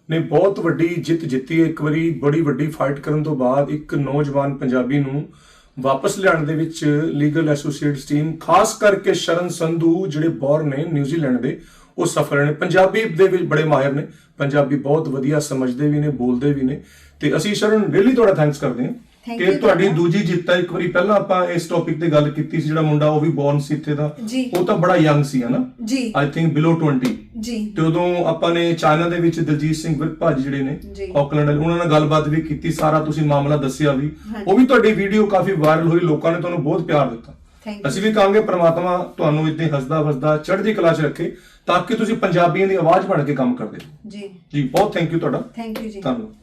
ਨੇ ਬਹੁਤ ਵੱਡੀ ਜਿੱਤ ਜਿੱਤੀ ਹੈ। ਇੱਕ ਵਾਰੀ ਬੜੀ ਵੱਡੀ ਫਾਈਟ ਕਰਨ ਤੋਂ ਬਾਅਦ ਇੱਕ ਨੌਜਵਾਨ ਪੰਜਾਬੀ ਨੂੰ ਵਾਪਸ ਲਿਆਉਣ ਦੇ ਵਿੱਚ ਲੀਗਲ ਐਸੋਸੀਏਟਸ ਟੀਮ ਖਾਸ ਕਰਕੇ ਸ਼ਰਨ ਸੰਧੂ ਜਿਹੜੇ ਬੌਰ ਨੇ ਨਿਊਜ਼ੀਲੈਂਡ ਦੇ, ਉਹ ਸਫਲ ਨੇ। ਪੰਜਾਬੀ ਦੇ ਵਿੱਚ ਬੜੇ ਮਾਹਿਰ ਨੇ। ਪੰਜਾਬੀ ਬਹੁਤ ਵਧੀਆ ਸਮਝਦੇ ਵੀ ਨੇ, ਬੋਲਦੇ ਵੀ ਨੇ। ਤੇ ਅਸੀਂ ਸ਼ਰਨ ਰੀਲੀ ਤੁਹਾਡਾ ਥੈਂਕਸ ਕਰਦੇ ਹਾਂ। Thank ਕਿ you ਤੁਹਾਡੀ ਤੁਹਾਡਾ। ਦੂਜੀ ਜਿੱਤ ਹੈ ਇੱਕ ਵਾਰੀ ਪਹਿਲਾਂ ਆਪਾਂ ਇਸ ਟੌਪਿਕ ਤੇ ਗੱਲ ਕੀਤੀ ਸੀ ਜਿਹੜਾ ਮੁੰਡਾ ਉਹ ਵੀ ਬੌਰਨ ਸੀ ਇੱਥੇ ਦਾ ਜੀ। ਉਹ ਤਾਂ ਬੜਾ ਯੰਗ ਸੀ ਹਨਾ ਜੀ ਆਈ ਥਿੰਕ ਬਿਲੋ 20 ਜੀ ਤੇ ਉਦੋਂ ਆਪਾਂ ਨੇ ਚਾਈਨਾ ਦੇ ਵਿੱਚ ਦਲਜੀਤ ਸਿੰਘ ਵਿਰਕ ਭਾਜੀ ਜਿਹੜੇ ਨੇ ਜੀ। ਆਕਲੈਂਡ ਵਾਲੇ ਉਹਨਾਂ ਨਾਲ ਗੱਲਬਾਤ ਵੀ ਕੀਤੀ ਸਾਰਾ ਤੁਸੀਂ ਮਾਮਲਾ ਦੱਸਿਆ ਵੀ ਹਾਂਜੀ। ਉਹ ਵੀ ਤੁਹਾਡੀ ਵੀਡੀਓ ਕਾਫੀ ਵਾਇਰਲ ਹੋਈ ਲੋਕਾਂ ਨੇ ਤੁਹਾਨੂੰ ਬਹੁਤ ਪਿਆਰ ਦਿੱਤਾ. ਅਸੀਂ ਵੀ ਕਹਾਂਗੇ ਪ੍ਰਮਾਤਮਾ ਤੁਹਾਨੂੰ ਇੱਥੇ ਹੱਸਦਾ ਵਸਦਾ ਚੜ੍ਹਦੀ ਕਲਾ 'ਚ ਰੱਖੇ ਤਾਂ ਕਿ ਤੁਸੀਂ ਪੰਜਾਬੀਆਂ ਦੀ ਆਵਾਜ਼ ਬਣ ਕੇ ਕੰਮ ਕਰਦੇ ਰਹੋ। ਜੀ ਜੀ ਬਹੁਤ ਥੈਂਕ ਯੂ ਤੁਹਾਡਾ ਥੈਂਕ ਯੂ ਜੀ ਧੰਨਵਾਦ